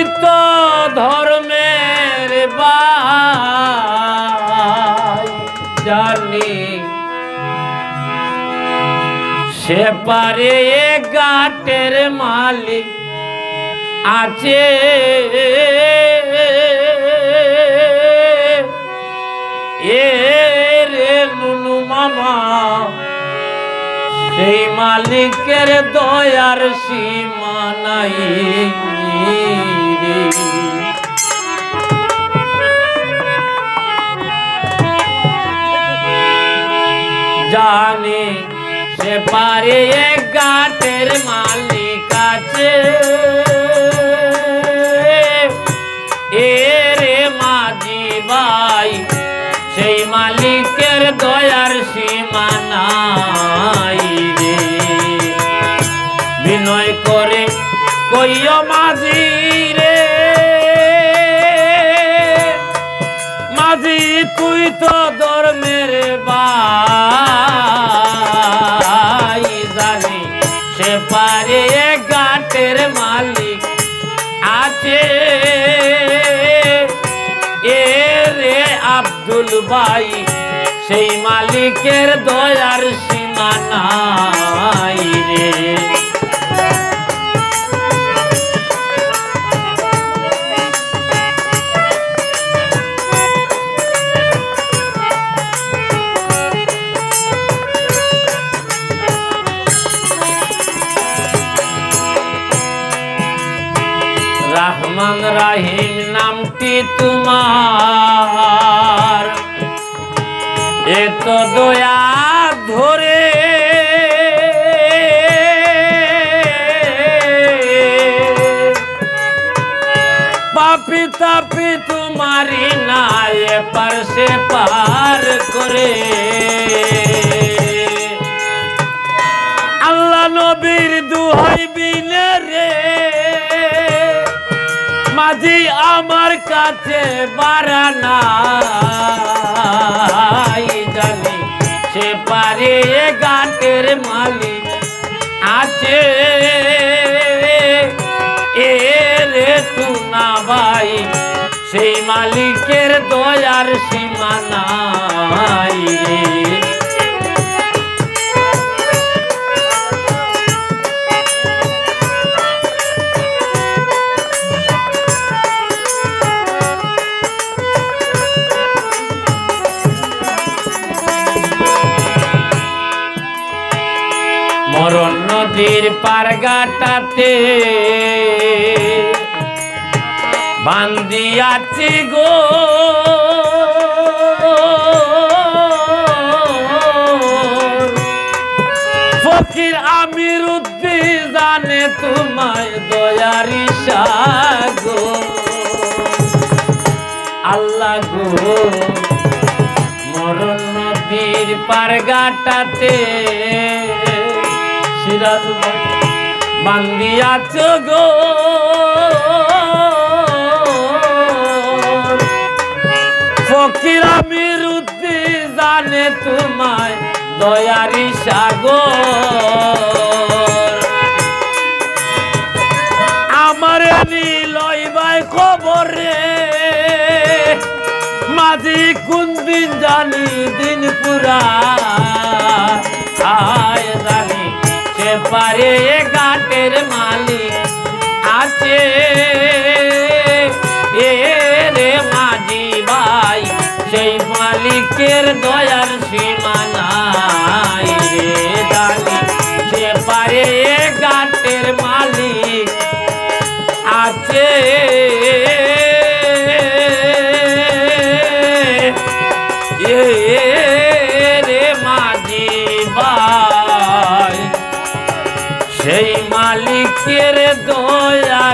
প্রকৃত ধর্মের বাই জানি সে পারে গাটের মালিক আছে এ রে নুনু মামা, সেই মালিকের দয়ার সীমা নাই। জানে সে পারে এক গাটের মালিক আছে। এ রে মাঝি ভাই, সেই মালিকের দয়ার সীমা আব্দুল ভাই সেই মালিকের দয়ার সীমা নাই রে। রহমান রাহিম নামটি তোমার। এত দয়া ধরে পাপি তাপি তোমারি নাই পার সে পার করে। আল্লাহ নবীর দুহাই বিনে রে মাঝি আমার কাছে বারানা জানি সে পারে গাটের মালিক আছে। এ টুনা ভাই, সেই মালিকের দয়ার সীমা মরণ নদীর পারগাটাতে। বান্দিয়াছি গো। ফকির আমির জানে তোমায় দয়ারি সাগো। আল্লাহ গো, মরণ নদীর পারগাটাতে। সিরাজ বান্দিয়াছ গো জানে তোমায় দয়ারি সাগর। আমার লইবাই খবরে মাঝি কোন দিন জানি দিন পুরা আয় পারে এ গাটের মালিক আছে। এ রে মাঝি ভাই, সেই মালিকের দয়ার সীমা নাই রে জানি সে পারে এ গাটের মালিক আছে। এ রে মালিকের দয়ার